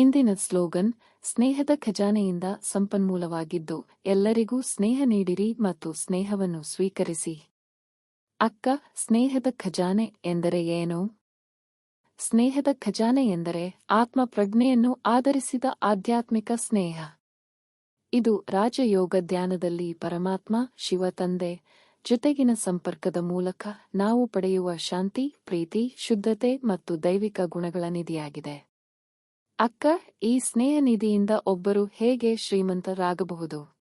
ಇಂದಿನ ಸ್ಲೋಗನ್, ಸ್ನೇಹದ ಖಜಾನೆಯಿಂದ ಸಂಪನ್ಮೂಲವಾಗಿದ್ದು, ಎಲ್ಲರಿಗೂ ಸ್ನೇಹ ನೀಡಿರಿ ಮತ್ತು ಸ್ನೇಹವನ್ನು ಸ್ವೀಕರಿಸಿ. ಅಕ್ಕ, ಸ್ನೇಹದ ಖಜಾನೆ ಎಂದರೆ ಏನು? ಸ್ನೇಹದ ಖಜಾನೆ ಎಂದರೆ ಆತ್ಮ ಪ್ರಜ್ಞೆಯನ್ನು ಆಧರಿಸಿದ ಆಧ್ಯಾತ್ಮಿಕ ಸ್ನೇಹ. ಇದು ರಾಜಯೋಗ ಧ್ಯಾನದಲ್ಲಿ ಪರಮಾತ್ಮ, ಶಿವ ತಂದೆ, ಜೊತೆಗಿನ ಸಂಪರ್ಕದ ಮೂಲಕ ನಾವು ಪಡೆಯುವ ಶಾಂತಿ, ಪ್ರೀತಿ, ಶುದ್ಧತೆ ಮತ್ತು ದೈವಿಕ ಗುಣಗಳ ನಿಧಿಯಾಗಿದೆ. ಅಕ್ಕ, ಈ ಸ್ನೇಹ ನಿಧಿಯಿಂದ ಒಬ್ಬರು ಹೇಗೆ ಶ್ರೀಮಂತರಾಗಬಹುದು?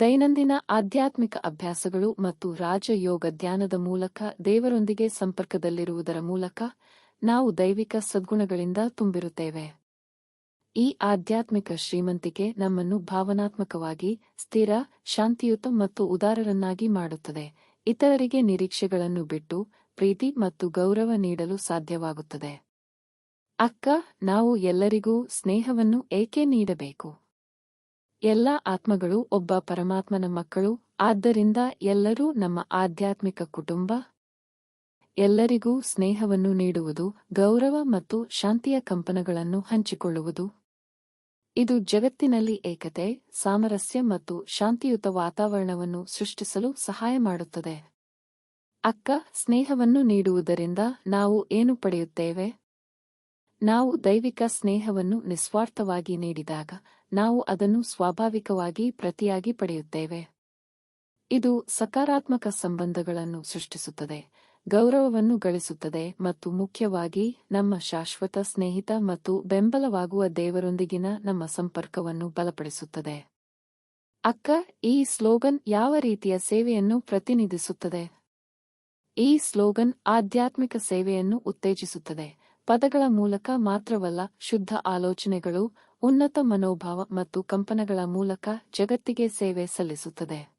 ದೈನಂದಿನ ಆಧ್ಯಾತ್ಮಿಕ ಅಭ್ಯಾಸಗಳು ಮತ್ತು ರಾಜಯೋಗ ಧ್ಯಾನದ ಮೂಲಕ ದೇವರೊಂದಿಗೆ ಸಂಪರ್ಕದಲ್ಲಿರುವುದರ ಮೂಲಕ ನಾವು ದೈವಿಕ ಸದ್ಗುಣಗಳಿಂದ ತುಂಬಿರುತ್ತೇವೆ. ಈ ಆಧ್ಯಾತ್ಮಿಕ ಶ್ರೀಮಂತಿಕೆ ನಮ್ಮನ್ನು ಭಾವನಾತ್ಮಕವಾಗಿ, ಸ್ಥಿರ, ಶಾಂತಿಯುತ ಮತ್ತು ಉದಾರರನ್ನಾಗಿ ಮಾಡುತ್ತದೆ. ಇತರರಿಗೆ ನಿರೀಕ್ಷೆಗಳನ್ನು ಬಿಟ್ಟು, ಪ್ರೀತಿ ಮತ್ತು ಗೌರವ ನೀಡಲು ಸಾಧ್ಯವಾಗುತ್ತದೆ. ಅಕ್ಕ, ನಾವು ಎಲ್ಲರಿಗೂ ಸ್ನೇಹವನ್ನು ಏಕೆ ನೀಡಬೇಕು? ಎಲ್ಲ ಆತ್ಮಗಳು ಒಬ್ಬ ಪರಮಾತ್ಮನ ಮಕ್ಕಳು, ಆದ್ದರಿಂದ ಎಲ್ಲರೂ ನಮ್ಮ ಆಧ್ಯಾತ್ಮಿಕ ಕುಟುಂಬ. ಎಲ್ಲರಿಗೂ ಸ್ನೇಹವನ್ನು ನೀಡುವುದು, ಗೌರವ ಮತ್ತು ಶಾಂತಿಯ ಕಂಪನಗಳನ್ನು ಹಂಚಿಕೊಳ್ಳುವುದು. ಇದು ಜಗತ್ತಿನಲ್ಲಿ ಏಕತೆ, ಸಾಮರಸ್ಯ ಮತ್ತು ಶಾಂತಿಯುತ ವಾತಾವರಣವನ್ನು ಸೃಷ್ಟಿಸಲು ಸಹಾಯ ಮಾಡುತ್ತದೆ. ಅಕ್ಕ, ಸ್ನೇಹವನ್ನು ನೀಡುವುದರಿಂದ ನಾವು ಏನು ಪಡೆಯುತ್ತೇವೆ? ನಾವು ದೈವಿಕ ಸ್ನೇಹವನ್ನು ನಿಸ್ವಾರ್ಥವಾಗಿ ನೀಡಿದಾಗ ನಾವು ಅದನ್ನು ಸ್ವಾಭಾವಿಕವಾಗಿ ಪ್ರತಿಯಾಗಿ ಪಡೆಯುತ್ತೇವೆ. ಇದು ಸಕಾರಾತ್ಮಕ ಸಂಬಂಧಗಳನ್ನು ಸೃಷ್ಟಿಸುತ್ತದೆ, ಗೌರವವನ್ನು ಗಳಿಸುತ್ತದೆ ಮತ್ತು ಮುಖ್ಯವಾಗಿ ನಮ್ಮ ಶಾಶ್ವತ ಸ್ನೇಹಿತ ಮತ್ತು ಬೆಂಬಲವಾಗುವ ದೇವರೊಂದಿಗಿನ ನಮ್ಮ ಸಂಪರ್ಕವನ್ನು ಬಲಪಡಿಸುತ್ತದೆ. ಅಕ್ಕ, ಈ ಸ್ಲೋಗನ್ ಯಾವ ರೀತಿಯ ಸೇವೆಯನ್ನು ಪ್ರತಿನಿಧಿಸುತ್ತದೆ? ಈ ಸ್ಲೋಗನ್ ಆಧ್ಯಾತ್ಮಿಕ ಸೇವೆಯನ್ನು ಉತ್ತೇಜಿಸುತ್ತದೆ. ಪದಗಳ ಮೂಲಕ ಮಾತ್ರವಲ್ಲ, ಶುದ್ಧ ಆಲೋಚನೆಗಳು, ಉನ್ನತ ಮನೋಭಾವ ಮತ್ತು ಕಂಪನಗಳ ಮೂಲಕ ಜಗತ್ತಿಗೆ ಸೇವೆ ಸಲ್ಲಿಸುತ್ತದೆ.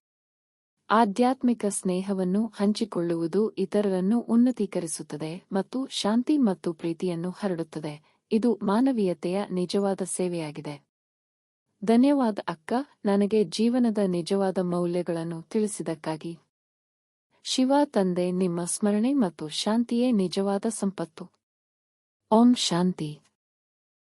ಆಧ್ಯಾತ್ಮಿಕ ಸ್ನೇಹವನ್ನು ಹಂಚಿಕೊಳ್ಳುವುದು ಇತರರನ್ನು ಉನ್ನತೀಕರಿಸುತ್ತದೆ ಮತ್ತು ಶಾಂತಿ ಮತ್ತು ಪ್ರೀತಿಯನ್ನು ಹರಡುತ್ತದೆ. ಇದು ಮಾನವೀಯತೆಯ ನಿಜವಾದ ಸೇವೆಯಾಗಿದೆ. ಧನ್ಯವಾದ ಅಕ್ಕ, ನನಗೆ ಜೀವನದ ನಿಜವಾದ ಮೌಲ್ಯಗಳನ್ನು ತಿಳಿಸಿದಕ್ಕಾಗಿ ಶಿವ ತಂದೆ, ನಿಮ್ಮ ಸ್ಮರಣೆ ಮತ್ತು ಶಾಂತಿಯೇ ನಿಜವಾದ ಸಂಪತ್ತು. ಓಂ ಶಾಂತಿ